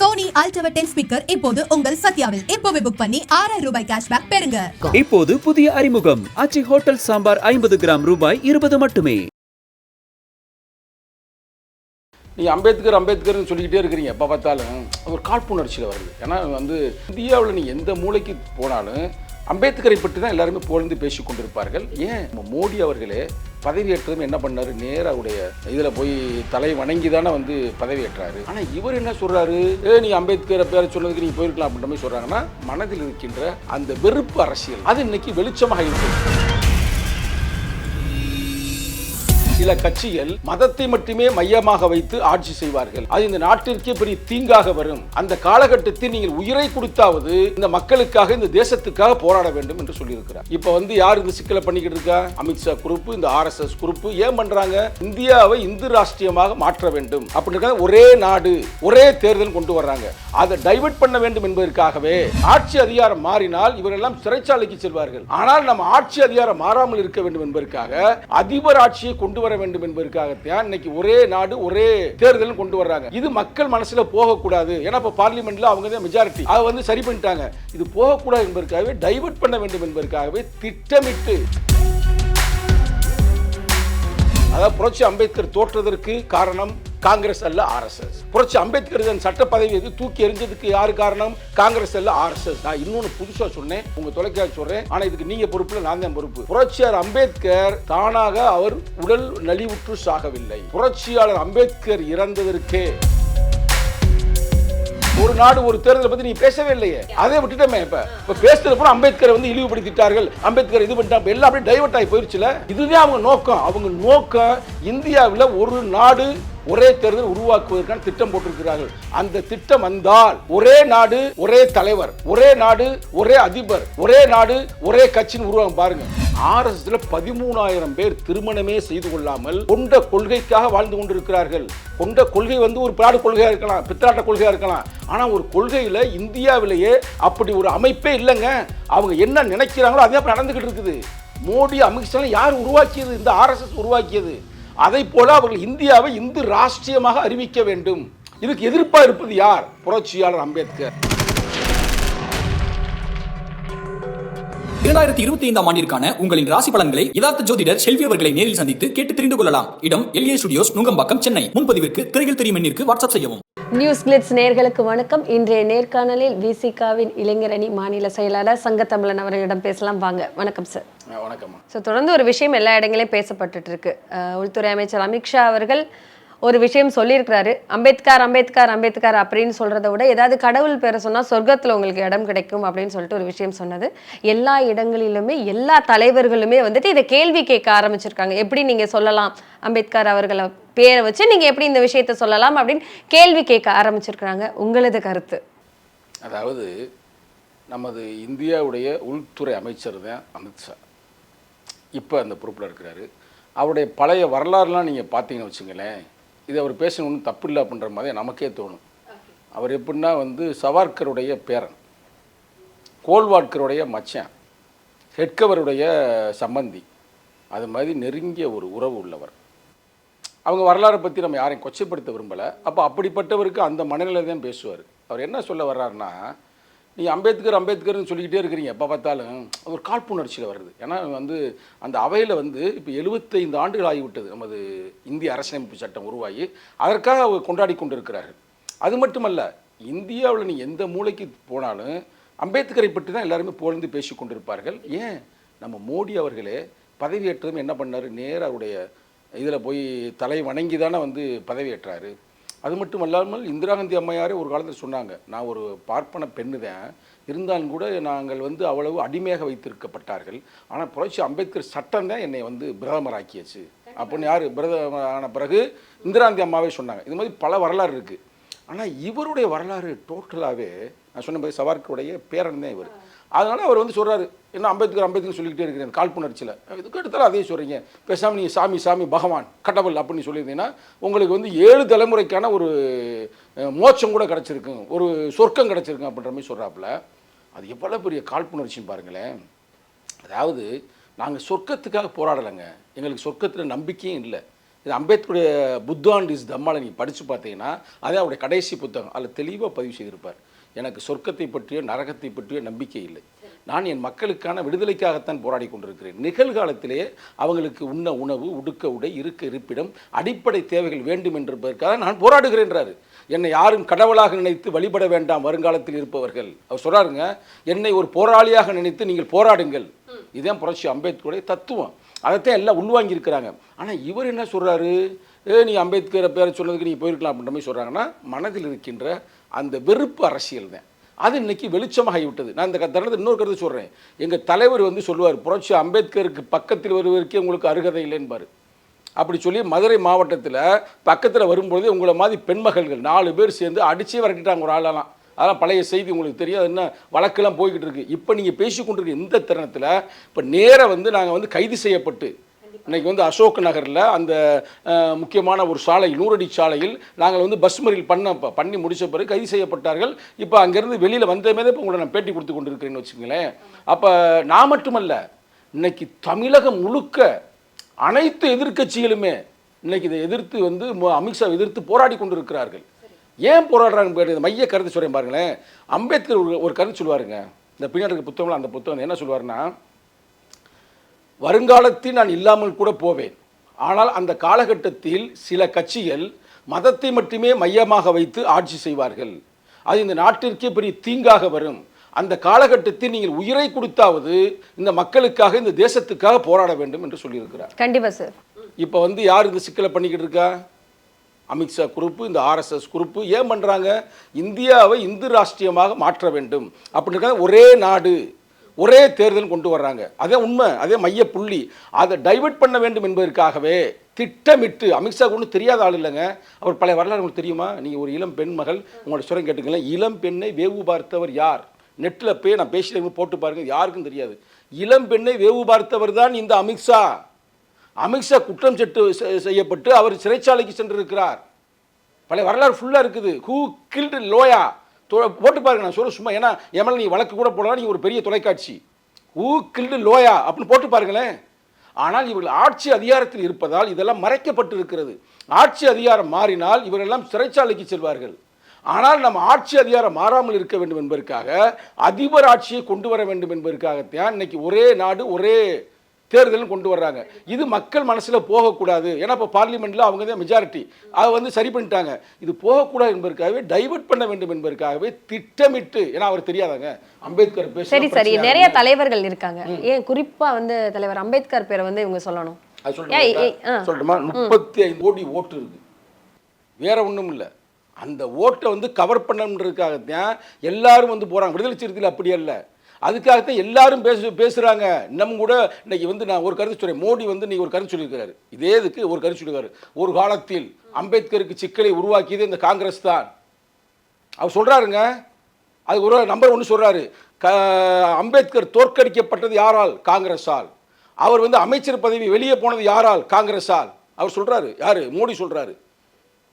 Sony ultra ten speaker இப்போது உங்கள் சத்யாவில். இப்போவே புக் பண்ணி ஆறாயிரம் ரூபாய் கேஷ்பேக் பெறுங்க. இப்போது புதிய அறிமுகம். ஆச்சி ஹோட்டல் சாம்பார் ஐம்பது கிராம் ரூபாய் இருபது மட்டுமே. நீ அம்பேத்கர் அம்பேத்கர்னு சொல்லிக்கிட்டே இருக்கிறீங்க. எப்போ பார்த்தாலும். ஒரு காழ்ப்புணர்ச்சியில் வருது. ஏன்னா வந்து இந்தியாவில் நீ எந்த மூலைக்கு போனாலும் அம்பேத்கரை பற்றி தான் எல்லாருமே புகழ்ந்து பேசி கொண்டிருப்பார்கள். ஏன்? நம்ம மோடி அவர்களே பதவியேற்றதும் என்ன பண்ணார்? நேராக அவருடைய இதில் போய் தலை வணங்கி தானே வந்து பதவியேற்றாரு ஆனால் இவர் என்ன சொல்கிறாரு ஏ நீ அம்பேத்கரை பேரை சொன்னதுக்கு நீ போயிருக்கலாம் அப்படின்ற மாதிரி சொல்கிறாங்கன்னா மனதில் இருக்கின்ற அந்த வெறுப்பு அரசியல் அது இன்னைக்கு வெளிச்சமாக இருக்கு. சில கட்சிகள் மதத்தை மட்டுமே மையமாக வைத்து ஆட்சி செய்வார்கள். அது இந்த நாட்டிற்கே பெரிய தீங்காக வரும். அந்த காலகட்டத்தில் நீங்கள் உயிரை கொடுத்தாவது இந்த மக்களுக்காக இந்த தேசத்துக்காக போராட வேண்டும் என்று சொல்லியிருக்கிறார். இப்ப வந்து யார் இந்த சிக்கலை பண்ணிக்கிட்டு இருக்கா? அமித்ஷா குரூப் இந்த ஆர்எஸ்எஸ் குரூப் ஏன் பண்றாங்க? இந்தியாவை இந்து ராஷ்டிரியமாக மாற்ற வேண்டும். அப்படின்னு ஒரே நாடு ஒரே தேர்தல் கொண்டு வர்றாங்க. அதை டைவர்ட் பண்ண வேண்டும் என்பதற்காகவே ஆட்சி அதிகாரம் மாறினால் இவரெல்லாம் சிறைச்சாலைக்கு செல்வார்கள். ஆனால் நம்ம ஆட்சி அதிகாரம் மாறாமல் இருக்க வேண்டும் என்பதற்காக அதிபர் ஆட்சியை கொண்டு வர வர வேண்டும் என்பதற்காகத்தான் இன்னைக்கு ஒரே நாடு ஒரே தேர்தல் கொண்டு வர்றாங்க. இது மக்கள் மனசுல போகக்கூடாது. ஏன்னா இப்போ பார்லிமெண்ட்ல அவங்க தான் மெஜாரிட்டி அதை வந்து சரி பண்ணிட்டாங்க. இது போகக்கூடாது என்பதற்காகவே டைவர்ட் பண்ண வேண்டும் என்பதற்காகவே திட்டமிட்டு. அதாவது புரட்சி அம்பேத்கர் தோற்றதற்கு காரணம் காங்கிரஸ் அல்ல ஆர்எஸ்எஸ். புரட்சி அம்பேத்கர் தன் சட்ட பதவி எது தூக்கி எறிஞ்சதுக்கு யாரு காரணம்? காங்கிரஸ் அல்ல ஆர்எஸ்எஸ். நான் இன்னொன்னு புதுசா சொன்னேன் உங்க தொலைக்காட்சி சொல்றேன். ஆனா இதுக்கு நீங்க பொறுப்புல நான் தான் பொறுப்பு. புரட்சியாளர் அம்பேத்கர் தானாக அவர் உடல் நலிவுற்று சாகவில்லை. புரட்சியாளர் அம்பேத்கர் இறந்ததற்கே. ஒரு நாடு ஒரு தேர்தலை பத்தி நீ பேசவே இல்லையே. அதை விட்டுட்டோமே இப்ப. இப்ப பேசுறது கூட அம்பேத்கரை வந்து இழிவுபடுத்திட்டார்கள். அம்பேத்கர் இது பண்ணிட்டாங்க. எல்லாம் அப்படியே டைவர்ட் ஆகி போயிருச்சுல. இதுதான் அவங்க நோக்கம். அவங்க நோக்கம் இந்தியாவில் ஒரு நாடு ஒரே தேர்தல் உருவாக்குவதற்கான திட்டம் போட்டிருக்கிறார்கள். அந்த திட்டம் வந்தால் ஒரே நாடு ஒரே தலைவர் ஒரே நாடு ஒரே அதிபர் ஒரே நாடு ஒரே கட்சின்னு உருவாகும் பாருங்க. ஆர்எஸ்எஸ்ல பதிமூணாயிரம் பேர் திருமணமே செய்து கொள்ளாமல் கொண்ட கொள்கைக்காக வாழ்ந்து கொண்டிருக்கிறார்கள். கொண்ட கொள்கை வந்து ஒரு பிராடு கொள்கையாக இருக்கலாம் பித்தாட்ட கொள்கையாக இருக்கலாம். ஆனால் ஒரு கொள்கையில் இந்தியாவிலேயே அப்படி ஒரு அமைப்பே இல்லைங்க. அவங்க என்ன நினைக்கிறாங்களோ அதே அப்படி நடந்துகிட்டு இருக்குது. மோடி அமித்ஷா யார் உருவாக்கியது? இந்த ஆர்எஸ்எஸ் உருவாக்கியது. அதை போல அவர்கள் இந்தியாவை இந்து ராஷ்டிரியமாக அறிவிக்க வேண்டும். இதுக்கு எதிர்ப்பாக இருப்பது யார்? புரட்சியாளர் அம்பேத்கர். இரண்டாயிரத்தி இருபத்தி ஐந்தாம் ஆண்டிற்கான உங்களின் ராசி பலன்களை யதார்த்த ஜோதிடர் செல்வி அவர்களை நேரில் சந்தித்து கேட்டு தெரிந்து கொள்ளலாம். இடம் எல்ஏ ஸ்டுடியோஸ் நுங்கம்பாக்கம் சென்னை. முன்பதிவிற்கு திரையில் தெரியும் எண்ணிற்கு வாட்ஸ்அப் செய்யவும். நியூஸ் கிளிட்ஸ் நேர்களுக்கு வணக்கம். இன்றைய நேர்காணலில் விசிகாவின் இளைஞரணி மாநில செயலாளர் சங்கத்தமிழன் அவர்களிடம் பேசலாம். வாங்க வணக்கம் சார் அஹ் வணக்கம்மா ஸோ தொடர்ந்து ஒரு விஷயம் எல்லா இடங்களையும் பேசப்பட்டுட்டு இருக்கு. உள்துறை அமைச்சர் அமித்ஷா அவர்கள் ஒரு விஷயம் சொல்லியிருக்கிறாரு அம்பேத்கர் அம்பேத்கர் அம்பேத்கர் அப்படின்னு சொல்கிறத விட ஏதாவது கடவுள் பேரை சொன்னால் சொர்க்கத்தில் உங்களுக்கு இடம் கிடைக்கும் அப்படின்னு சொல்லிட்டு ஒரு விஷயம் சொன்னது. எல்லா இடங்களிலுமே எல்லா தலைவர்களுமே வந்துட்டு இதை கேள்வி கேட்க ஆரம்பிச்சிருக்காங்க. எப்படி நீங்கள் சொல்லலாம் அம்பேத்கர் அவர்களை பேரை வச்சு நீங்கள் எப்படி இந்த விஷயத்த சொல்லலாம் அப்படின்னு கேள்வி கேட்க ஆரம்பிச்சிருக்கிறாங்க. உங்களது கருத்து? அதாவது நமது இந்தியாவுடைய உள்துறை அமைச்சர் தான் அமித்ஷா இப்போ அந்த பொறுப்பில் இருக்கிறாரு. அவருடைய பழைய வரலாறுலாம் நீங்கள் பார்த்தீங்கன்னு வச்சுங்களேன் இது அவர் பேசணும் ஒன்றும் தப்பு இல்லை அப்படின்ற மாதிரி நமக்கே தோணும். அவர் எப்படின்னா வந்து சவார்கருடைய பேரன் கோல்வாட்கருடைய மச்சான் ஹெட்கவருடைய சம்பந்தி. அது மாதிரி நெருங்கிய ஒரு உறவு உள்ளவர். அவங்க வரலாறை பற்றி நம்ம யாரையும் கொச்சைப்படுத்த விரும்பலை. அப்போ அப்படிப்பட்டவருக்கு அந்த மனநிலை தான் பேசுவார். அவர் என்ன சொல்ல வர்றாருன்னா நீங்கள் அம்பேத்கர் அம்பேத்கர்னு சொல்லிக்கிட்டே இருக்கிறீங்க. எப்போ பார்த்தாலும் அது ஒரு காழ்ப்புணர்ச்சியில் வருது ஏன்னா வந்து அந்த அவையில் வந்து இப்போ எழுபத்தைந்து ஆண்டுகள் ஆகிவிட்டது. நமது இந்திய அரசியலமைப்பு சட்டம் உருவாகி அதற்காக அவர் கொண்டாடி கொண்டிருக்கிறார்கள். அது மட்டுமல்ல இந்தியாவில் நீ எந்த மூலைக்கு போனாலும் அம்பேத்கரை பற்றி தான் எல்லாருமே புகழ்ந்து பேசி கொண்டிருப்பார்கள். ஏன்? நம்ம மோடி அவர்களே பதவியேற்றதும் என்ன பண்ணார்? நேரா அவருடைய இதில் போய் தலை வணங்கி தானே வந்து பதவியேற்றாரு. அது மட்டும் அல்லாமல் இந்திரா காந்தி அம்மையாரே ஒரு காலத்தில் சொன்னாங்க நான் ஒரு பார்ப்பன பெண்ணு தான். இருந்தாலும் கூட நாங்கள் வந்து அவ்வளவு அடிமையாக வைத்திருக்கப்பட்டார்கள். ஆனால் புரட்சி அம்பேத்கர் சட்டம் தான் என்னை வந்து பிரதமராக்கியச்சு. அப்படின்னு யார்? பிரதமர் ஆன பிறகு இந்திரா காந்தி அம்மாவே சொன்னாங்க. இது மாதிரி பல வரலாறு இருக்குது ஆனால் இவருடைய வரலாறு டோட்டலாகவே நான் சொன்ன மாதிரி சவார்கருடைய பேரன் தான் இவர். அதனால் அவர் வந்து சொல்கிறாரு என்ன அம்பேத்கர் அம்பேத்கர் சொல்லிக்கிட்டே இருக்கிறேன் காழ்ப்புணர்ச்சியில். இதுக்கு எடுத்தாலும் அதே சொல்கிறீங்க பேசாமல் நீங்கள் சாமி சாமி பகவான் கடவுள் அப்படின்னு சொல்லியிருந்தீங்கன்னா உங்களுக்கு வந்து ஏழு தலைமுறைக்கான ஒரு மோட்சம் கூட கிடச்சிருக்கும் ஒரு சொர்க்கம் கிடச்சிருக்கும் அப்படின்ற மாதிரி சொல்கிறாப்புல அது எவ்வளோ பெரிய காழ்ப்புணர்ச்சின்னு பாருங்களேன். அதாவது நாங்கள் சொர்க்கத்துக்காக போராடலைங்க. எங்களுக்கு சொர்க்கத்தில் நம்பிக்கையும் இல்லை. இது அம்பேத்கருடைய புத்தாண்ட் இஸ் தம்மால நீங்கள் படித்து பார்த்தீங்கன்னா அதே அவருடைய கடைசி புத்தகம் அதில் தெளிவாக பதிவு செய்திருப்பார். எனக்கு சொர்க்கத்தை பற்றியோ நரகத்தை பற்றியோ நம்பிக்கை இல்லை. நான் என் மக்களுக்கான விடுதலைக்காகத்தான் போராடி கொண்டிருக்கிறேன். நிகழ்காலத்திலேயே அவங்களுக்கு உண்ண உணவு உடுக்க உடை இருக்க இருப்பிடம் அடிப்படை தேவைகள் வேண்டும் என்பதற்காக நான் போராடுகிறேன்றாரு என்னை யாரும் கடவுளாக நினைத்து வழிபட வேண்டாம் வருங்காலத்தில் இருப்பவர்கள். அவர் சொல்கிறாருங்க என்னை ஒரு போராளியாக நினைத்து நீங்கள் போராடுங்கள். இதுதான் புரட்சி அம்பேத்கருடைய தத்துவம். அதைத்தான் எல்லாம் உள்வாங்கி இருக்கிறாங்க. ஆனால் இவர் என்ன சொல்கிறாரு ஏ நீ அம்பேத்கரை பேரை சொன்னதுக்கு நீ போயிருக்கலாம் அப்படின்ற மாதிரி சொல்கிறாங்கன்னா மனதில் இருக்கின்ற அந்த வெறுப்பு அரசியல் தான். அது இன்னைக்கு வெளிச்சமாகி விட்டது. நான் இந்த தருணத்தை இன்னொரு கருத்து சொல்கிறேன் எங்கள் தலைவர் வந்து சொல்லுவார் புரட்சி அம்பேத்கருக்கு பக்கத்தில் வருவதற்கே உங்களுக்கு அருகதை இல்லைன்பார். அப்படி சொல்லி மதுரை மாவட்டத்தில் பக்கத்தில் வரும்பொழுது உங்களை மாதிரி பெண்மகள்கள் நாலு பேர் சேர்ந்து அடிச்சே விரட்டிட்டாங்க ஒரு ஆளெல்லாம். அதெல்லாம் பழைய செய்தி உங்களுக்கு தெரியும் என்ன வழக்கெல்லாம் போய்கிட்டு இருக்குது இப்போ நீங்கள் பேசி கொண்டிருக்க இந்த தருணத்தில் இப்போ நேராக வந்து நாங்கள் வந்து கைது செய்யப்பட்டு இன்னைக்கு வந்து அசோக் நகரில் அந்த முக்கியமான ஒரு சாலை நூறடி சாலையில் நாங்கள் வந்து பஸ் மறியல் பண்ண பண்ணி முடித்த பிறகு கைது செய்யப்பட்டார்கள். இப்போ அங்கேருந்து வெளியில் வந்தமே தான் இப்போ உங்களை நான் பேட்டி கொடுத்து கொண்டு இருக்கிறேன்னு வச்சுக்கங்களேன். அப்போ நான் மட்டுமல்ல இன்னைக்கு தமிழகம் முழுக்க அனைத்து எதிர்க்கட்சிகளுமே இன்னைக்கு இதை எதிர்த்து வந்து அமித்ஷா எதிர்த்து போராடி கொண்டிருக்கிறார்கள். ஏன் போராடுறாங்க மைய கருத்து சொல்கிறேன் பாருங்களேன். அம்பேத்கர் ஒரு ஒரு கருத்து சொல்லுவாருங்க. இந்த பின்னாடி இருக்க அந்த புத்தகம் என்ன சொல்லுவாருன்னா வருங்காலத்தில் நான் இல்லாமல் கூட போவேன். ஆனால் அந்த காலகட்டத்தில் சில கட்சிகள் மதத்தை மட்டுமே மையமாக வைத்து ஆட்சி செய்வார்கள். அது இந்த நாட்டிற்கே பெரிய தீங்காக வரும். அந்த காலகட்டத்தில் நீங்கள் உயிரை கொடுத்தாவது இந்த மக்களுக்காக இந்த தேசத்துக்காக போராட வேண்டும் என்று சொல்லியிருக்கிறார். கண்டிப்பா சார். இப்போ வந்து யார் இந்த சிக்கலை பண்ணிக்கிட்டு இருக்கா? அமித்ஷா குரூப்பு இந்த ஆர்எஸ்எஸ் குரூப்பு ஏன் பண்ணுறாங்க இந்தியாவை இந்து ராஷ்டிரியமாக மாற்ற வேண்டும். அப்படின்னு ஒரே நாடு. ஒரே தேர்தல் கொண்டு வர்றாங்க. அதே உண்மை அதே மைய புள்ளி. அதை டைவர்ட் பண்ண வேண்டும் என்பதற்காகவே திட்டமிட்டு அமித்ஷா ஒன்றும் தெரியாத ஆள் இல்லைங்க. அவர் பழைய வரலாறு உங்களுக்கு தெரியுமா? நீங்கள் ஒரு இளம் பெண் மகள் உங்களோட சுரம் கேட்டுக்கலாம் இளம் பெண்ணை வேவு பார்த்தவர் யார்? நெட்டில் போய் நான் பேசிட்டு போட்டு பாருங்க யாருக்கும் தெரியாது. இளம் பெண்ணை வேவு பார்த்தவர் தான் இந்த அமித்ஷா அமித்ஷா குற்றம் செட்டு செ- செய்யப்பட்டு அவர் சிறைச்சாலைக்கு சென்றிருக்கிறார். பழைய வரலாறு ஃபுல்லாக இருக்குது. ஹூ கில்டு லோயா போட்டு பாருங்க நான் சொல்ல சும்மா ஏன்னா எம்எல்ஏ நீ வழக்கு கூட போடலாம் நீ ஒரு பெரிய தொலைக்காட்சி. ஊ கில்டு லோயா அப்படின்னு போட்டு பாருங்களேன். ஆனால் இவர்கள் ஆட்சி அதிகாரத்தில் இருப்பதால் இதெல்லாம் மறைக்கப்பட்டு இருக்கிறது. ஆட்சி அதிகாரம் மாறினால் இவரெல்லாம் சிறைச்சாலைக்கு செல்வார்கள். ஆனால் நம்ம ஆட்சி அதிகாரம் மாறாமல் இருக்க வேண்டும் என்பதற்காக அதிபர் ஆட்சியை கொண்டு வர வேண்டும் என்பதற்காகத்தான் இன்னைக்கு ஒரே நாடு ஒரே தேர்தல் கொண்டு வர்றாங்க. இது மக்கள் மனசுல போகக்கூடாது. ஏன்னா இப்போ பார்லிமெண்ட்ல அவங்க தான் மெஜாரிட்டி அதை வந்து சரி பண்ணிட்டாங்க. இது போகக்கூடாது என்பதற்காகவே டைவர்ட் பண்ண வேண்டும் என்பதற்காகவே திட்டமிட்டு ஏன்னா அவர் தெரியாதாங்க? அம்பேத்கர் பேச சரி சரி. நிறைய தலைவர்கள் இருக்காங்க. ஏன் குறிப்பா வந்து தலைவர் அம்பேத்கர் பேரை வந்து இவங்க சொல்லணும். சொல்லட்டுமா? முப்பத்தி ஐந்து கோடி ஓட்டு இருக்கு. வேற ஒண்ணும் இல்ல. அந்த ஓட்டை வந்து கவர் பண்ணணுன்றதுக்காகத்தான் எல்லாரும் வந்து போறாங்க. விடுதலை சிறுத்தையில் அப்படி அல்ல. அதுக்காகத்தான் எல்லாரும் பேசு பேசுகிறாங்க நம்ம கூட இன்னைக்கு வந்து நான் ஒரு கருத்து சொல்கிறேன் மோடி வந்து நீ ஒரு கருத்து சொல்லியிருக்காரு இதே இதுக்கு ஒரு கருத்து சொல்லியிருக்காரு. ஒரு காலத்தில் அம்பேத்கருக்கு சிக்கலை உருவாக்கியது இந்த காங்கிரஸ் தான். அவர் சொல்கிறாருங்க அது ஒரு நம்பர் ஒன்று சொல்கிறாரு க அம்பேத்கர் தோற்கடிக்கப்பட்டது யாரால்? காங்கிரஸால். அவர் வந்து அமைச்சர் பதவி வெளியே போனது யாரால்? காங்கிரஸால். அவர் சொல்கிறாரு யார்? மோடி சொல்கிறாரு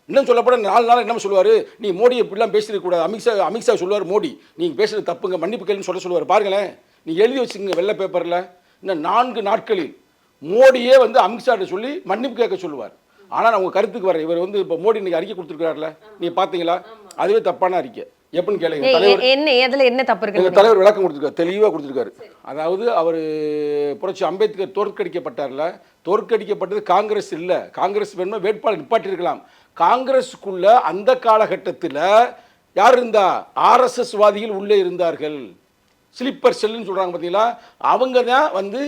இன்னும் சொல்லப்பட நாலு நாள் என்ன சொல்லுவார். நீ மோடியை இப்படிலாம் பேசிருக்க கூடாது. அமித்ஷா அமித்ஷா சொல்லுவார் மோடி. நீங்கள் பேசுறது தப்புங்க மன்னிப்பு கேளுன்னு சொல்ல சொல்லுவார். பாருங்களேன். நீ எழுதி வச்சுங்க வெள்ளை பேப்பரில் இன்னும் நான்கு நாட்களில் மோடியே வந்து அமித்ஷாட்ட சொல்லி மன்னிப்பு கேட்க சொல்லுவார். ஆனால் நான் உங்க கருத்துக்கு வரேன். இவர் வந்து இப்போ மோடி இன்னைக்கு அறிக்கை கொடுத்துருக்காருல நீ பார்த்தீங்களா அதுவே தப்பான அறிக்கை. எப்படின்னு கேளுங்க. தலைவர் என்ன அதுல என்ன தப்பு இருக்கு? தலைவர் விளக்கம் கொடுத்துருக்காரு. தெளிவாக கொடுத்துருக்காரு. அதாவது அவர் புரட்சி அம்பேத்கர் தோற்கடிக்கப்பட்டார்ல. தோற்கடிக்கப்பட்டது காங்கிரஸ் இல்லை. காங்கிரஸ் வேணுமா வேட்பாளர் நிப்பாட்டியிருக்கலாம். காங்கிரஸுக்குள்ள அந்த காலகட்டத்தில் யார் இருந்தா? ஆர்எஸ்எஸ் வாதிகள் உள்ளே இருந்தார்கள். ஸ்லீப்பர் செல்லுன்னு சொல்றாங்க பார்த்தீங்களா அவங்க தான் வந்து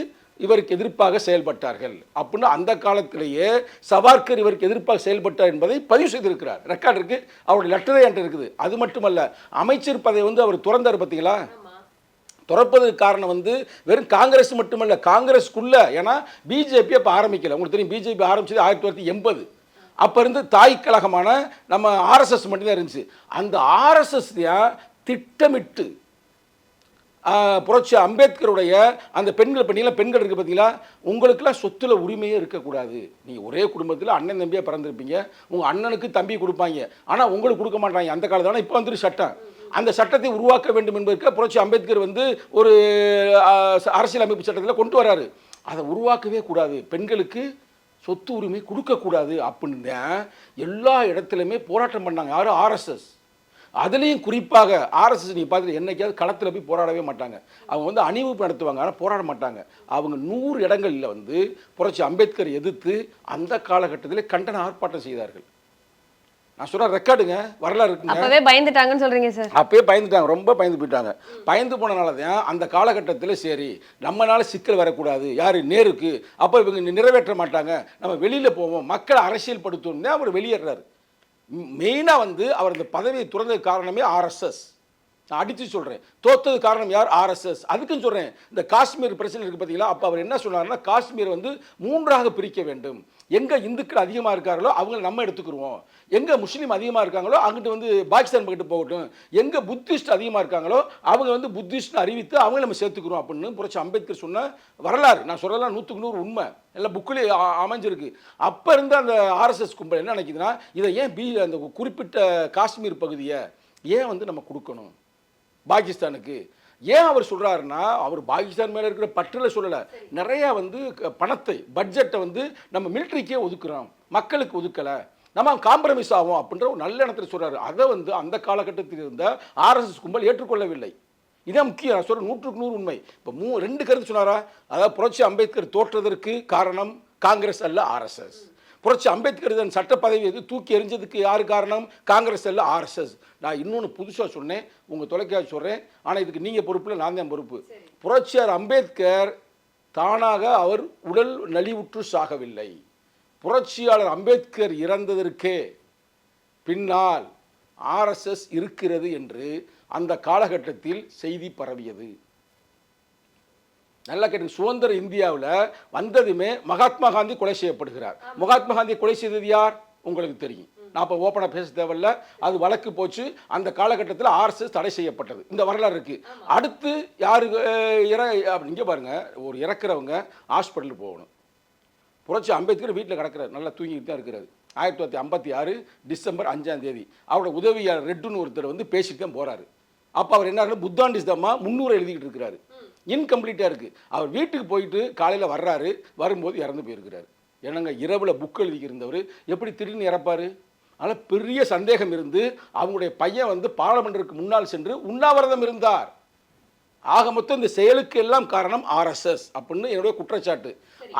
இவருக்கு எதிர்ப்பாக செயல்பட்டார்கள். அப்படின்னு அந்த காலத்திலேயே சவார்கர் இவருக்கு எதிர்ப்பாக செயல்பட்டார் என்பதை பதிவு செய்திருக்கிறார். ரெக்கார்ட் இருக்கு. அவருடைய லெட்டரே என்கிட்ட இருக்குது. அது மட்டுமல்ல அமைச்சர் பதவி வந்து அவர் துறந்தார் பார்த்தீங்களா துறப்பதற்கு காரணம் வந்து வெறும் காங்கிரஸ் மட்டுமல்ல காங்கிரஸ்க்குள்ள ஏன்னா பிஜேபி அப்போ ஆரம்பிக்கல. உங்களுக்கு தெரியும் பிஜேபி ஆரம்பிச்சது ஆயிரத்தி தொள்ளாயிரத்தி எண்பது. அப்போ இருந்து தாய் கழகமான நம்ம ஆர்எஸ்எஸ் மட்டும்தான் இருந்துச்சு. அந்த ஆர்எஸ்எஸ் தான் திட்டமிட்டு புரட்சி அம்பேத்கருடைய அந்த பெண்கள் பண்ணீங்களா பெண்கள் இருக்குது பார்த்தீங்களா உங்களுக்கெல்லாம் சொத்துல உரிமையே இருக்கக்கூடாது. நீங்கள் ஒரே குடும்பத்தில் அண்ணன் தம்பியாக பிறந்திருப்பீங்க. உங்கள் அண்ணனுக்கு தம்பி கொடுப்பாங்க. ஆனால் உங்களுக்கு கொடுக்க மாட்டாங்க. அந்த காலத்தில் இப்போ வந்துட்டு சட்டம். அந்த சட்டத்தை உருவாக்க வேண்டும் என்பதற்கு புரட்சி அம்பேத்கர் வந்து ஒரு அரசியலமைப்பு அரசியல் அமைப்பு சட்டத்தில் கொண்டு வராரு. அதை உருவாக்கவே கூடாது. பெண்களுக்கு சொத்து உரிமை கொடுக்கக்கூடாது அப்படின்னு எல்லா இடத்துலையுமே போராட்டம் பண்ணாங்க. யாரும் ஆர்எஸ்எஸ் அதுலேயும் குறிப்பாக ஆர்எஸ்எஸ் நீ பார்த்துட்டு என்னைக்காவது களத்தில் போய் போராடவே மாட்டாங்க. அவங்க வந்து அணிவகுப்பு நடத்துவாங்க. ஆனால் போராட மாட்டாங்க. அவங்க நூறு இடங்களில் வந்து புரட்சி அம்பேத்கர் எதிர்த்து அந்த காலகட்டத்தில் கண்டன ஆர்ப்பாட்டம் செய்தார்கள். நான் சொல்ற ரெக்கார்டுங்க வரலாறு இருக்குங்க. அப்பவே பயந்துட்டாங்கன்னு சொல்றீங்க சார் அப்பயே பயந்துட்டாங்க ரொம்ப பயந்து போயிட்டாங்க. பயந்து போனனால தான் அந்த காலகட்டத்தில் சரி நம்மனால சிக்கல் வரக்கூடாது யார் நேருக்கு அப்போ இவங்க நிறைவேற்ற மாட்டாங்க நம்ம வெளியில் போவோம் மக்களை அரசியல் படுத்தணும் அவர் வெளியேறாரு. மெயினாக வந்து அவர் இந்த பதவியை துறந்தது காரணமே ஆர்எஸ்எஸ் நான் அடித்து சொல்கிறேன் தோத்தது காரணம் யார்? ஆர்எஸ்எஸ் அதுக்கும் சொல்கிறேன் இந்த காஷ்மீர் பிரச்சனை இருக்குது பார்த்தீங்களா அப்போ அவர் என்ன சொன்னார்னா காஷ்மீர் வந்து மூன்றாக பிரிக்க வேண்டும். எங்கே இந்துக்கள் அதிகமாக இருக்காங்களோ அவங்கள நம்ம எடுத்துக்கிருவோம். எங்கே முஸ்லீம் அதிகமாக இருக்காங்களோ அங்கிட்டு வந்து பாகிஸ்தான் பக்கத்து போகட்டும். எங்கே புத்திஸ்ட் அதிகமாக இருக்காங்களோ அவங்க வந்து புத்திஸ்ட்னு அறிவித்து அவங்கள நம்ம சேர்த்துக்கிறோம் அப்படின்னு புரட்சி அம்பேத்கர் சொன்ன வரலாறு. நான் சொல்லலாம் நூற்றுக்கு நூறு உண்மை. எல்லாம் புக்கில் அமைஞ்சிருக்கு. அப்போ இருந்த அந்த ஆர்எஸ்எஸ் கும்பல் என்ன நினைக்குதுன்னா இதை ஏன் பி அந்த குறிப்பிட்ட காஷ்மீர் பகுதியை ஏன் வந்து நம்ம கொடுக்கணும்? பாகிஸ்தானுக்கு. ஏன் அவர் சொல்றாருன்னா அவர் பாகிஸ்தான் மேல இருக்கிற பற்றில் சொல்லலை. நிறைய வந்து பணத்தை பட்ஜெட்டை வந்து நம்ம மிலிட்ரிக்கே ஒதுக்குறோம். மக்களுக்கு ஒதுக்கலை. நம்ம காம்ப்ரமைஸ் ஆகும் அப்படின்ற ஒரு நல்ல இடத்துல சொல்றாரு. அதை வந்து அந்த காலகட்டத்தில் இருந்த ஆர்எஸ்எஸ் கும்பல் ஏற்றுக்கொள்ளவில்லை. இதான் முக்கியம். நான் சொல்றேன் நூற்றுக்கு நூறு உண்மை. இப்போ மூ ரெண்டு கருத்து சொன்னாரா? அதாவது புரட்சி அம்பேத்கர் தோற்றதற்கு காரணம் காங்கிரஸ் அல்ல ஆர்எஸ்எஸ் புரட்சி அம்பேத்கர் இதன் சட்ட பதவி எது? தூக்கி எறிஞ்சதுக்கு யார் காரணம்? காங்கிரஸ் அல்ல ஆர்எஸ்எஸ் நான் இன்னொன்று புதுசாக சொன்னேன் உங்கள் தொலைக்காட்சி சொல்கிறேன் ஆனால் இதுக்கு நீங்கள் பொறுப்பு இல்லை நான் தான் பொறுப்பு. புரட்சியார் அம்பேத்கர் தானாக அவர் உடல் நலிவுற்று சாகவில்லை. புரட்சியாளர் அம்பேத்கர் இறந்ததற்கே பின்னால் ஆர்எஸ்எஸ் இருக்கிறது என்று அந்த காலகட்டத்தில் செய்தி பரவியது. நல்லா கேட்டு சுதந்திர இந்தியாவில் வந்ததுமே மகாத்மா காந்தி கொலை செய்யப்படுகிறார். மகாத்மா காந்தி கொலை செய்தது யார்? உங்களுக்கு தெரியும். நான் இப்போ ஓப்பனாக பேச தேவையில்ல. அது வழக்கு போச்சு. அந்த காலகட்டத்தில் ஆர்எஸ்எஸ் தடை செய்யப்பட்டது. இந்த வரலாறு இருக்கு. அடுத்து யாரு இற அப்படி இங்கே பாருங்க. ஒரு இறக்குறவங்க ஹாஸ்பிட்டலுக்கு போகணும். புரட்சி அம்பேத்கர் வீட்டில் கிடக்கிறார். நல்லா தூங்கிட்டு தான் இருக்கிறாரு. ஆயிரத்தி தொள்ளாயிரத்தி ஐம்பத்தி ஆறு டிசம்பர் அஞ்சாம் தேதி. அவரோட உதவியாளர் ரெட்டுன்னு ஒருத்தர் வந்து பேசிட்டு தான் போறாரு. அப்போ அவர் என்ன புத்தாண்டிஸ் தம்மா முந்நூறு எழுதிக்கிட்டு இருக்கிறாரு. இன்கம்ப்ளீட்டாக இருக்குது அவர் வீட்டுக்கு போயிட்டு காலையில் வர்றாரு வரும்போது இறந்து போயிருக்கிறாரு. என்னங்க இரவில் புக் எழுதிக்கிட்டு இருந்தவர் எப்படி திடீர்னு இறப்பாரு? ஆனால் பெரிய சந்தேகம் இருந்து அவங்களுடைய பையன் வந்து பாராளுமன்றத்துக்கு முன்னால் சென்று உண்ணாவிரதம் இருந்தார். ஆக மொத்தம் இந்த செயலுக்கு எல்லாம் காரணம் ஆர்எஸ்எஸ் அப்படின்னு என்னுடைய குற்றச்சாட்டு.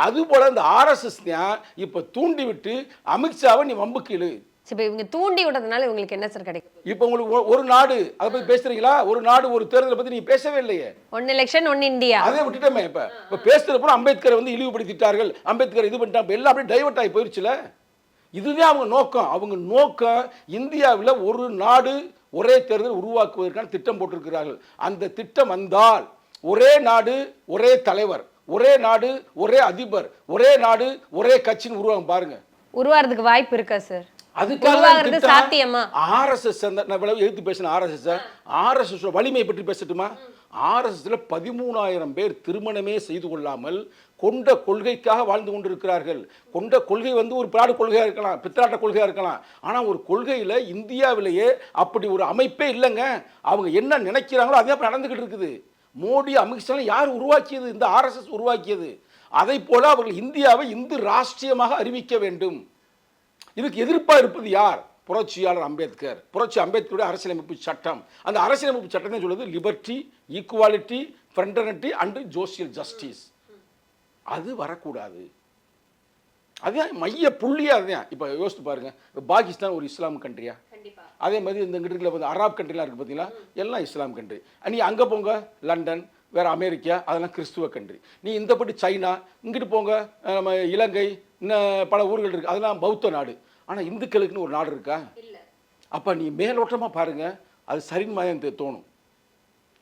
அதுபோல இந்த ஆர்எஸ்எஸ் தான் இப்போ தூண்டி விட்டு அமித்ஷாவை நீ வம்புக்கு இழு. இப்ப இவங்க தூண்டி விடுறதுனால இவங்களுக்கு என்ன சார் கிடைக்கும்? இப்போ உங்களுக்கு ஒரு நாடு அதை பத்தி பேசுறீங்களா? ஒரு நாடு ஒரு தேர்தலை பத்தி நீங்க பேசவே இல்லையே. ஒன்னு எலெக்ஷன் ஒன்னு இந்தியா. அதே விட்டுட்டோமே இப்ப. இப்ப பேசுறப்ப அம்பேத்கரை வந்து இழிவுபடுத்திட்டார்கள். அம்பேத்கர் இது பண்ணிட்டாங்க. எல்லாம் அப்படியே டைவர்ட் ஆகி போயிருச்சுல. இதுதான் அவங்க நோக்கம். அவங்க நோக்கம் இந்தியாவில் ஒரு நாடு ஒரே தேர்தல் உருவாக்குவதற்கான திட்டம் போட்டிருக்கிறார்கள். அந்த திட்டம் வந்தால் ஒரே நாடு ஒரே தலைவர் ஒரே நாடு ஒரே அதிபர் ஒரே நாடு ஒரே கட்சின்னு உருவாகும் பாருங்க. உருவாறதுக்கு வாய்ப்பு இருக்கா சார் அதுக்காக சாத்தியமா? ஆர்எஸ்எஸ் எழுத்து பேசின ஆர்எஸ்எஸ் ஆர்எஸ்எஸ் வலிமையை பற்றி பேசட்டுமா? ஆர்எஸ்எஸ்ல பதிமூணாயிரம் பேர் திருமணமே செய்து கொள்ளாமல் கொண்ட கொள்கைக்காக வாழ்ந்து கொண்டிருக்கிறார்கள். கொண்ட கொள்கை வந்து ஒரு பிராடு கொள்கையா இருக்கலாம் பித்தலாட்ட கொள்கையா இருக்கலாம். ஆனா ஒரு கொள்கையில இந்தியாவிலேயே அப்படி ஒரு அமைப்பே இல்லைங்க. அவங்க என்ன நினைக்கிறாங்களோ அதே அப்ப நடந்துகிட்டு இருக்குது. மோடி அமித்ஷா யார் உருவாக்கியது? இந்த ஆர்எஸ்எஸ் உருவாக்கியது. அதை போல அவர்கள் இந்தியாவை இந்து ராஷ்டிரியமாக அறிவிக்க வேண்டும். இதுக்கு எதிர்ப்பா இருப்பது யார்? புரட்சியாளர் அம்பேத்கர். புரட்சி அம்பேத்கருடைய அரசியலமைப்பு சட்டம். அந்த அரசியலமைப்பு சட்டம் தான் சொல்லுது liberty equality fraternity and social justice அது வரக்கூடாது. அதுதான் மைய புள்ளியா அதுதான். இப்போ யோசித்து பாருங்க. இப்ப பாகிஸ்தான் ஒரு இஸ்லாம் கண்ட்ரியா அதே மாதிரி இந்த இருக்கிற வந்து அரப் கண்ட்ரிலாம் இருக்குது பார்த்தீங்களா எல்லாம் இஸ்லாம் கண்ட்ரி நீ அங்கே போங்க. லண்டன் வேற அமெரிக்கா அதெல்லாம் கிறிஸ்துவ கண்ட்ரி நீ இந்த படி சைனா இங்கிட்டு போங்க நம்ம இலங்கை இன்னும் பல ஊர்கள் இருக்குது அதெல்லாம் பௌத்த நாடு. ஆனால் இந்துக்களுக்குன்னு ஒரு நாடு இருக்கா? அப்போ நீ மேலோட்டமாக பாருங்க அது சரின்னு மாதிரி தோணும்.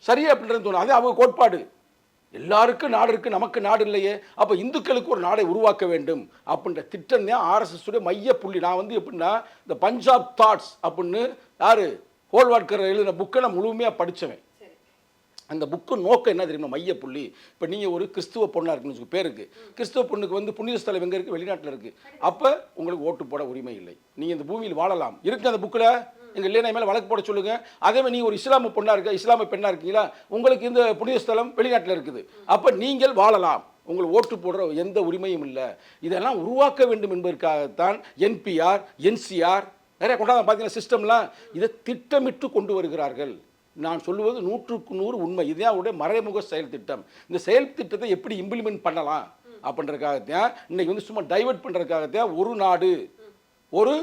சரியா அப்படின்றது தோணும். அது அவங்க கோட்பாடு. எல்லாருக்கும் நாடு இருக்கு நமக்கு நாடு இல்லையே. அப்போ இந்துக்களுக்கு ஒரு நாடை உருவாக்க வேண்டும். அப்படின்ற திட்டம் தான் ஆர்எஸ்எஸ் உடைய மைய புள்ளி. நான் வந்து எப்படின்னா இந்த பஞ்சாப் தாட்ஸ் அப்படின்னு யாரு? ஹோல்வாட்கர் எழுதின புக்கை நான் முழுமையாக படிச்சவன். அந்த புக்கு நோக்கம் என்ன தெரியுமா? மைய புள்ளி. இப்போ நீங்கள் ஒரு கிறிஸ்துவ பொண்ணாக இருக்குன்னு வச்சுக்கோ பேருக்கு. கிறிஸ்துவ பொண்ணுக்கு வந்து புண்ணிய ஸ்தலம் எங்கே இருக்குது வெளிநாட்டில் இருக்குது அப்போ உங்களுக்கு ஓட்டு போட உரிமை இல்லை. நீங்கள் இந்த பூமியில் வாழலாம். இருக்கு அந்த புக்கில்? எங்கள் இல்லைனா மேலே வழக்கு போட சொல்லுங்க. அதே மாதிரி நீங்கள் ஒரு இஸ்லாம பொண்ணா இருக்க இஸ்லாம பெண்ணா இருக்கீங்களா? உங்களுக்கு இந்த புனித ஸ்தலம் வெளிநாட்டில் இருக்குது. அப்போ நீங்கள் வாழலாம். உங்கள் ஓட்டு போடுற எந்த உரிமையும் இல்லை. இதெல்லாம் உருவாக்க வேண்டும் என்பதற்காகத்தான் என்பிஆர் என்சிஆர் நிறைய கொண்டாந்து பார்த்தீங்கன்னா சிஸ்டம்லாம் இதை திட்டமிட்டு கொண்டு வருகிறார்கள். நான் சொல்லுவது நூற்றுக்கு நூறு உண்மை. இதுதான் அவருடைய மறைமுக செயல் திட்டம். இந்த செயல் திட்டத்தை எப்படி இம்ப்ளிமெண்ட் பண்ணலாம் அப்படின்றதுக்காகத்தான் இன்னைக்கு வந்து சும்மா டைவர்ட் பண்ணுறதுக்காகத்தான் ஒரு நாடு ஒரு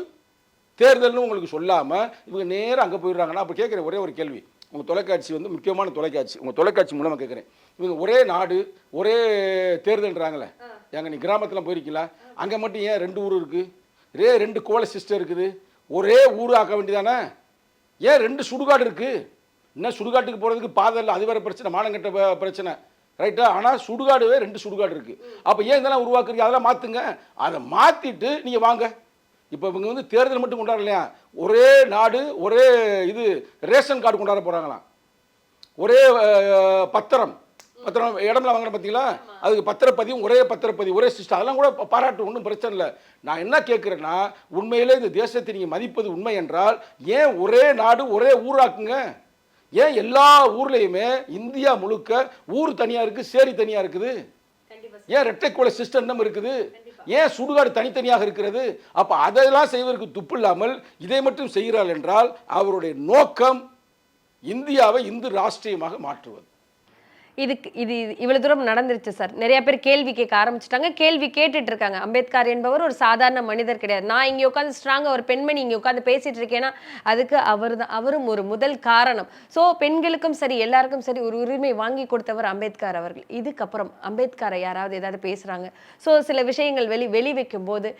தேர்தல்னு உங்களுக்கு சொல்லாமல் இவங்க நேரா அங்கே போயிடுறாங்கன்னா அப்போ கேட்குற ஒரே ஒரு கேள்வி. உங்கள் தொலைக்காட்சி வந்து முக்கியமான தொலைக்காட்சி. உங்கள் தொலைக்காட்சி மூலமாக கேட்குறேன். இவங்க ஒரே நாடு ஒரே தேர்தல்ன்றாங்களே. எங்க நீ கிராமத்தில் போயிருக்கீங்களா? அங்கே மட்டும் ஏன் ரெண்டு ஊர் இருக்குது ரே ரெண்டு கோல சிஸ்டம் இருக்குது. ஒரே ஊர் ஆக்க வேண்டியதானே? ஏன் ரெண்டு சுடுகாடு இருக்குது இன்னும் சுடுகாட்டுக்கு போகிறதுக்கு பாதை இல்லை அது வேற பிரச்சனை மானங்கட்ட பிரச்சனை. ரைட்டா ஆனால் சுடுகாடுவே ரெண்டு சுடுகாடு இருக்குது அப்போ ஏன் இதெல்லாம் உருவாக்குறீங்க? அதெல்லாம் மாற்றுங்க அதை மாற்றிட்டு நீங்கள் வாங்க. இப்போ இவங்க வந்து தேர்தல் மட்டும் கொண்டாடலையா ஒரே நாடு ஒரே இது ரேஷன் கார்டு கொண்டாட போகிறாங்களாம் ஒரே பத்திரம். பத்திரம் இடம்ல வாங்கின பார்த்தீங்களா அதுக்கு பத்திரப்பதிவும் ஒரே பத்திரப்பதிவு ஒரே சிஸ்டம் அதெல்லாம் கூட பாராட்டு ஒன்றும் பிரச்சனை இல்லை. நான் என்ன கேட்குறேன்னா உண்மையிலே இந்த தேசத்தை நீங்கள் மதிப்பது உண்மை என்றால் ஏன் ஒரே நாடு ஒரே ஊராக்குங்க? ஏன் எல்லா ஊர்லேயுமே இந்தியா முழுக்க ஊர் தனியாக இருக்குது சேரி தனியாக இருக்குது? ஏன் ரெட்டை குலை சிஸ்டம் இருக்குது? ஏன் சுடுகாடு தனித்தனியாக இருக்கிறது? அப்போ அதெல்லாம் செய்வதற்கு துப்பு இல்லாமல் இதை மட்டும் செய்கிறாள் என்றால் அவருடைய நோக்கம் இந்தியாவை இந்து ராஷ்டிரியமாக மாற்றுவது. இதுக்கு இது இவ்வளவு தூரம் நடந்துருச்சு சார். நிறைய பேர் கேள்வி கேட்க ஆரம்பிச்சிட்டாங்க. கேள்வி கேட்டுட்டு இருக்காங்க அம்பேத்கர் என்பவர் ஒரு சாதாரண மனிதர் கிடையாது. நான் இங்கே உட்காந்து ஸ்ட்ராங்காக ஒரு பெண்மணி இங்கே உட்காந்து பேசிட்டு இருக்கேன்னா அதுக்கு அவர் தான் அவரும் ஒரு முதல் காரணம். ஸோ பெண்களுக்கும் சரி எல்லாருக்கும் சரி ஒரு உரிமை வாங்கி கொடுத்தவர் அம்பேத்கர் அவர்கள். இதுக்கப்புறம் அம்பேத்கரை யாராவது ஏதாவது பேசுறாங்க. ஸோ சில விஷயங்கள் வெளி வெளி வைக்கும் போது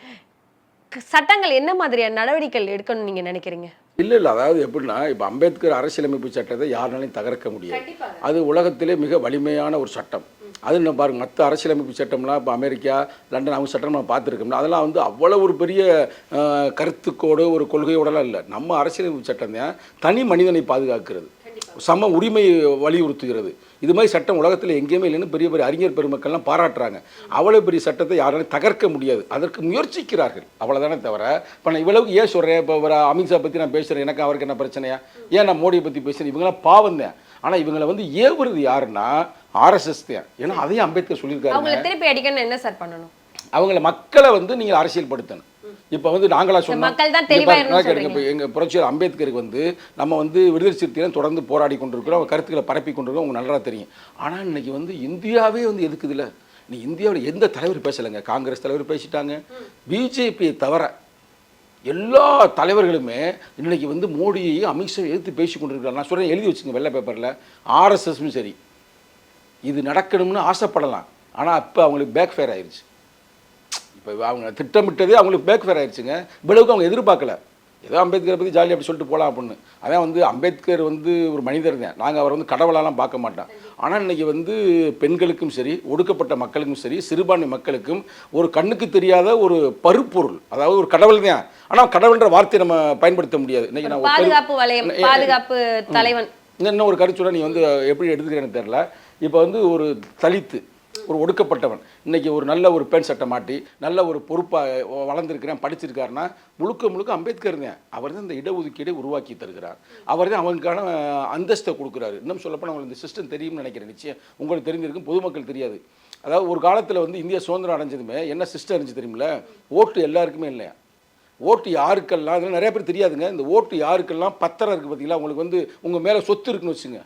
சட்டங்கள் என்ன மாதிரியான நடவடிக்கைகள் எடுக்கணும்னு நீங்க நினைக்கிறீங்க? இல்லை இல்லை. அதாவது எப்படின்னா இப்போ அம்பேத்கர் அரசியலமைப்பு சட்டத்தை யாருனாலையும் தகர்க்க முடியாது. அது உலகத்திலே மிக வலிமையான ஒரு சட்டம். அது என்ன பாருங்க மற்ற அரசியலமைப்பு சட்டம்லாம் இப்போ அமெரிக்கா லண்டன் அவங்க சட்டம் நம்ம பார்த்துருக்கோம்னா அதெல்லாம் வந்து அவ்வளோ ஒரு பெரிய கருத்துக்கோடு ஒரு கொள்கையோடலாம் இல்லை. நம்ம அரசியலமைப்பு சட்டம் தான் தனி மனிதனை பாதுகாக்கிறது. சம உரிமை வலியுறுத்துகிறது. இது மாதிரி சட்டம் உலகத்தில் எங்கேயுமே இல்லைன்னு பெரிய பெரிய அறிஞர் பெருமக்கள்லாம் பாராட்டுறாங்க. அவ்வளோ பெரிய சட்டத்தை யாராலும் தகர்க்க முடியாது. அதற்கு முயற்சிக்கிறார்கள். அவ்வளோதானே தவிர இப்போ நான் இவ்வளவுக்கு ஏன் சொல்கிறேன் இப்போ ஒரு அமித்ஷா பற்றி நான் பேசுகிறேன் எனக்கு அவருக்கு என்ன பிரச்சனையா? ஏன் நான் மோடியை பற்றி பேசுகிறேன் இவங்களாம் பாவம் தான். ஆனால் இவங்களை வந்து ஏவுறது யாருன்னா ஆர்எஸ்எஸ் தான். ஏன்னா அதையும் அம்பேத்கர் சொல்லியிருக்காரு அவங்கள திருப்பி அடிக்கணும் என்ன சார் பண்ணணும்? அவங்கள மக்களை வந்து நீங்கள் அரசியல்படுத்தணும். இப்போ வந்து நாங்களா சொன்னோம். எங்கள் புரட்சியர் அம்பேத்கருக்கு வந்து நம்ம வந்து விடுதலை சிறுத்தையிலும் தொடர்ந்து போராடி கொண்டிருக்கிறோம். அவங்க கருத்துக்களை பரப்பி கொண்டிருக்கிறோம். உங்களுக்கு நல்லா தெரியும். ஆனால் இன்னைக்கு வந்து இந்தியாவே வந்து எதுக்குதுல நீ இந்தியாவில் எந்த தலைவர் பேசலைங்க? காங்கிரஸ் தலைவர் பேசிட்டாங்க. பிஜேபியை தவிர எல்லா தலைவர்களுமே இன்னைக்கு வந்து மோடியையும் அமித்ஷா எதிர்த்து பேசி கொண்டிருக்கிறாங்க. நான் சொல்கிறேன் எழுதி வச்சுங்க வெள்ளை பேப்பரில் ஆர்எஸ்எஸும் சரி. இது நடக்கணும்னு ஆசைப்படலாம். ஆனால் அப்போ அவங்களுக்கு பேக் ஃபேர் ஆயிடுச்சு இப்போ அவங்க திட்டமிட்டதே அவங்களுக்கு பேக் ஃபேர் ஆயிடுச்சுங்க. இவ்வளவுக்கு அவங்க எதிர்பார்க்கல. ஏதோ அம்பேத்கரை பற்றி ஜாலியாக அப்படி சொல்லிட்டு போகலாம் அப்படின்னு. அதான் வந்து அம்பேத்கர் வந்து ஒரு மனிதர் தான். நாங்கள் அவரை வந்து கடவுளாலாம் பார்க்க மாட்டோம். ஆனால் இன்னைக்கு வந்து பெண்களுக்கும் சரி ஒடுக்கப்பட்ட மக்களுக்கும் சரி சிறுபான்மை மக்களுக்கும் ஒரு கண்ணுக்கு தெரியாத ஒரு பருப்பொருள் அதாவது ஒரு கடவுள் தான். ஆனால் கடவுள்ன்ற வார்த்தையை நம்ம பயன்படுத்த முடியாது. இன்னைக்கு நான் பாதுகாப்பு வலயம் பாதுகாப்பு தலைவன். இன்னும் ஒரு கருத்துட நீ வந்து எப்படி எடுத்துக்கிறேன்னு தெரில இப்போ வந்து ஒரு தலித்து ஒரு ஒடுக்கப்பட்டவன். இன்றைக்கி ஒரு நல்ல ஒரு பெண் சட்டை மாட்டி நல்ல ஒரு பொறுப்பாக வளர்ந்துருக்கிறேன் படிச்சிருக்காருன்னா முழுக்க முழுக்க அம்பேத்கர் தான். அவர் தான் இந்த இடஒதுக்கீடை உருவாக்கி தருகிறார். அவர் தான் அவனுக்கான அந்தஸ்தை கொடுக்குறாரு. இன்னும் சொல்லப்போனால் அவங்களுக்கு இந்த சிஸ்டம் தெரியும்னு நினைக்கிறேன். நிச்சயம் உங்களுக்கு தெரிஞ்சிருக்கும் பொதுமக்கள் தெரியாது. அதாவது ஒரு காலத்தில் வந்து இந்தியா சுதந்திரம் அடைஞ்சதுமே என்ன சிஸ்டம் இருந்துச்சு தெரியுமில்ல? ஓட்டு எல்லாருக்குமே இல்லையா? ஓட்டு யாருக்கெல்லாம் அதெல்லாம் நிறைய பேர் தெரியாதுங்க. இந்த ஓட்டு யாருக்கெல்லாம் பத்திரம் இருக்குது பார்த்தீங்களா உங்களுக்கு வந்து உங்கள் மேலே சொத்து இருக்குன்னு வச்சுங்க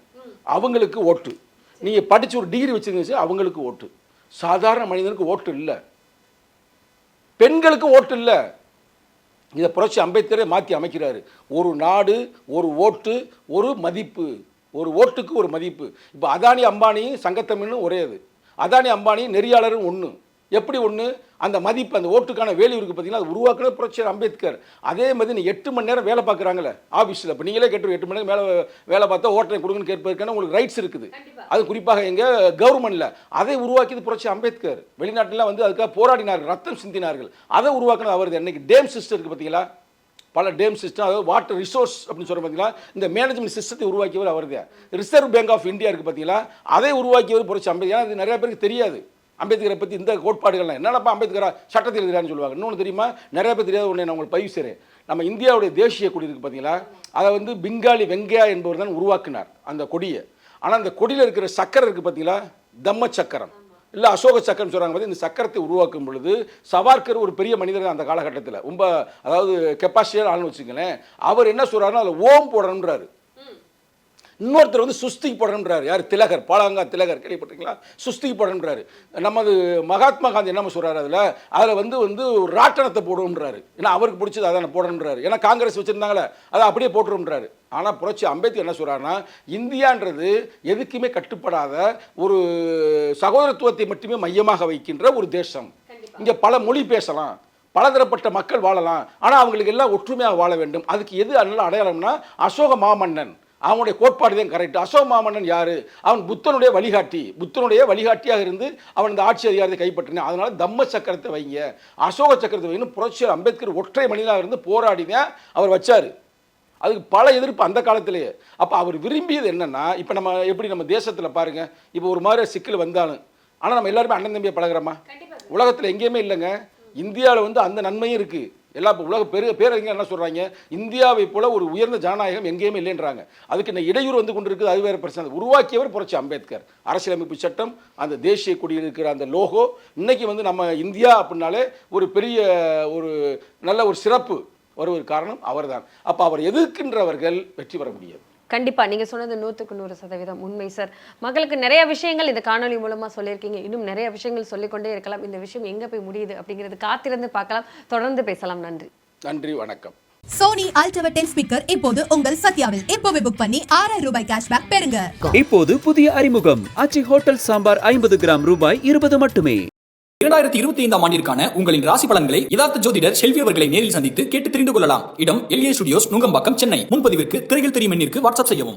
அவங்களுக்கு ஓட்டு. நீங்கள் படித்து ஒரு டிகிரி வச்சுருந்துச்சு அவங்களுக்கு ஓட்டு. சாதாரண மனிதனுக்கு ஓட்டு இல்லை. பெண்களுக்கு ஓட்டு இல்லை. இதை புரட்சி அம்பேத்கரே மாற்றி அமைக்கிறாரு. ஒரு நாடு ஒரு ஓட்டு ஒரு மதிப்பு. ஒரு ஓட்டுக்கு ஒரு மதிப்பு. இப்போ அதானி அம்பானி சங்கத்தமிழ்னு ஒரே அது. அதானி அம்பானி நெறியாளரும் ஒன்று எப்படி ஒன்று அந்த மதிப்பு அந்த ஓட்டுக்கான வேல்யூ இருக்குது பார்த்தீங்கன்னா அது உருவாக்குனது புரட்சியர் அம்பேத்கர். அதே மாதிரி நீ எட்டு மணி நேரம் வேலை பார்க்குறாங்களே ஆஃபீஸில் இப்போ நீங்களே கேட்டு எட்டு மணி நேரம் வேலை வேலை பார்த்தா ஓட்டரை கொடுங்கன்னு கேட்பதற்கான உங்களுக்கு ரைட்ஸ் இருக்குது. அது குறிப்பாக எங்கள் கவர்மெண்ட்டில் அதை உருவாக்கியது புரட்சி அம்பேத்கர். வெளிநாட்டிலாம் வந்து அதுக்காக போராடினார்கள் ரத்தம் சிந்தினார்கள். அதை உருவாக்குனது அவர் இன்னைக்கு டேம் சிஸ்டம் இருக்குது பார்த்தீங்களா பல டேம் சிஸ்டம் அதாவது வாட்டர் ரிசோர்ஸ் அப்படின்னு சொல்ற பார்த்தீங்களா இந்த மேனேஜ்மெண்ட் சிஸ்டத்தை உருவாக்கியவர் அவர் ரிசர்வ் பேங்க் ஆஃப் இந்தியா இருக்குது பார்த்தீங்களா அதை உருவாக்கியவர் புரட்சி அம்பேத்கர். அது நிறைய பேருக்கு தெரியாது. அம்பேத்கரை பற்றி இந்த கோட்பாடுகள்லாம் என்னென்னப்பா அம்பேத்கரா சட்டத்தில் எழுதுறான்னு சொல்லுவாங்க. இன்னொன்று தெரியுமா? நிறைய பேர் தெரியாத ஒன்று நான் உங்களுக்கு பதிவு செய்கிறேன் நம்ம இந்தியாவுடைய தேசிய கொடி இருக்குது பார்த்தீங்களா அதை வந்து பெங்காலி வெங்கையா என்பவர் தான் உருவாக்கினார் அந்த கொடியை. ஆனால் அந்த கொடியில் இருக்கிற சக்கரம் இருக்குது பார்த்தீங்களா தம்ம சக்கரம். இல்லை அசோக சக்கரம் சொல்கிறாங்க பார்த்து இந்த சக்கரத்தை உருவாக்கும் பொழுது சவார்கர் ஒரு பெரிய மனிதர் அந்த காலகட்டத்தில் ரொம்ப அதாவது கெப்பாசிட்டியாக ஆள்னு வச்சுங்களேன் அவர் என்ன சொல்கிறாருன்னா அதில் ஓம் போடணுன்றாரு இன்னொருத்தர் வந்து சுஸ்திக்கு போடணுன்றாரு யார்? திலகர். பாலாங்கா திலகர். கேள்விப்பட்டிருக்கீங்களா? சுஸ்திக்கு போடணுன்றாரு நமது மகாத்மா காந்தி என்ன சொல்றாரு அதில்? அதில் வந்து வந்து ஒரு ராட்டனத்தை போடுன்றாரு ஏன்னா அவருக்கு பிடிச்சது அதான் போடணுன்றாரு ஏன்னா காங்கிரஸ் வச்சுருந்தாங்களே அதை அப்படியே போட்டுருன்றாரு ஆனால் புரட்சி அம்பேத்கர் என்ன சொல்றாருன்னா இந்தியான்றது எதுக்குமே கட்டுப்படாத ஒரு சகோதரத்துவத்தை மட்டுமே மையமாக வைக்கின்ற ஒரு தேசம். இங்கே பல மொழி பேசலாம். பலதரப்பட்ட மக்கள் வாழலாம். ஆனால் அவங்களுக்கு எல்லாம் ஒற்றுமையாக வாழ வேண்டும். அதுக்கு எது நல்ல அடையாளம்னா அசோக மாமன்னன். அவனுடைய கோட்பாடு தான் கரெக்ட் அசோக மாமன்னன் யாரு? அவன் புத்தனுடைய வழிகாட்டி. புத்தனுடைய வழிகாட்டியாக இருந்து அவன் இந்த ஆட்சி அதிகாரத்தை கைப்பற்றினான். அதனால தம்ம சக்கரத்தை வைங்க. அசோக சக்கரத்தை வைங்கன்னு புரட்சி அம்பேத்கர் ஒற்றை மனிதனாக இருந்து போராடி தான் அவர் வச்சாரு. அதுக்கு பல எதிர்ப்பு அந்த காலத்திலேயே. அப்போ அவர் விரும்பியது என்னன்னா இப்போ நம்ம எப்படி நம்ம தேசத்தில் பாருங்க இப்போ ஒரு மாதிரி சிக்கல் வந்தாலும் ஆனால் நம்ம எல்லாருமே அண்ணன் தம்பியை பழகுறோமா? உலகத்தில் எங்கேயுமே இல்லைங்க. இந்தியாவில் வந்து அந்த நன்மையும் இருக்குது எல்லா இப்போ உலக பெரிய பேரறிஞர் என்ன சொல்கிறாங்க இந்தியாவை போல ஒரு உயர்ந்த ஜனநாயகம் எங்கேயுமே இல்லைன்றாங்க. அதுக்கு என்ன இடையூறு வந்து கொண்டு இருக்குது அது வேறு பிரச்சனை. உருவாக்கியவர் புரட்சி அம்பேத்கர். அரசியலமைப்பு சட்டம் அந்த தேசிய கொடியில் இருக்கிற அந்த லோகோ இன்றைக்கி வந்து நம்ம இந்தியா அப்படின்னாலே ஒரு பெரிய ஒரு நல்ல ஒரு சிறப்பு ஒரு காரணம் அவர்தான். அப்போ அவர் எதிர்க்கின்றவர்கள் வெற்றி பெற முடியாது. கண்டிப்பா நீங்க சொன்னது நூற்றுக்கு நூறு சதவீதம் உண்மை சார் மக்களுக்கு நிறைய விஷயங்கள் இந்த காணொளி மூலமா சொல்லியிருக்கீங்க. இன்னும் நிறைய விஷயங்கள் சொல்லிக்கொண்டே இருக்கலாம். இந்த விஷயம் எங்க போய் முடியுது அப்படிங்கிறது காத்திருந்து பார்க்கலாம். தொடர்ந்து பேசலாம். நன்றி. நன்றி வணக்கம். சோனி அல்ட்ரா டென் ஸ்பீக்கர் இப்போது உங்கள் சத்யாவில். இப்போவே புக் பண்ணி ஆறாயிரம் ரூபாய் கேஷ்பேக் பெறுங்க. இப்போது புதிய அறிமுகம். ஆச்சி ஹோட்டல் சாம்பார் ஐம்பது கிராம் ரூபாய் இருபது மட்டுமே. இரண்டாயிரத்தி இருபத்தி ஐந்தாம் ஆண்டிற்கான உங்களின் ராசி பலன்களை யதார்த்த ஜோதிடர் செல்வி அவர்களை நேரில் சந்தித்து கேட்டு தெரிந்து கொள்ளலாம். இடம் எல்ஏ ஸ்டுடியோஸ் நுங்கம்பாக்கம் சென்னை. முன்பதிவிற்கு திரையில் தெரியும் எண்ணிற்கு வாட்ஸ்அப் செய்யவும்.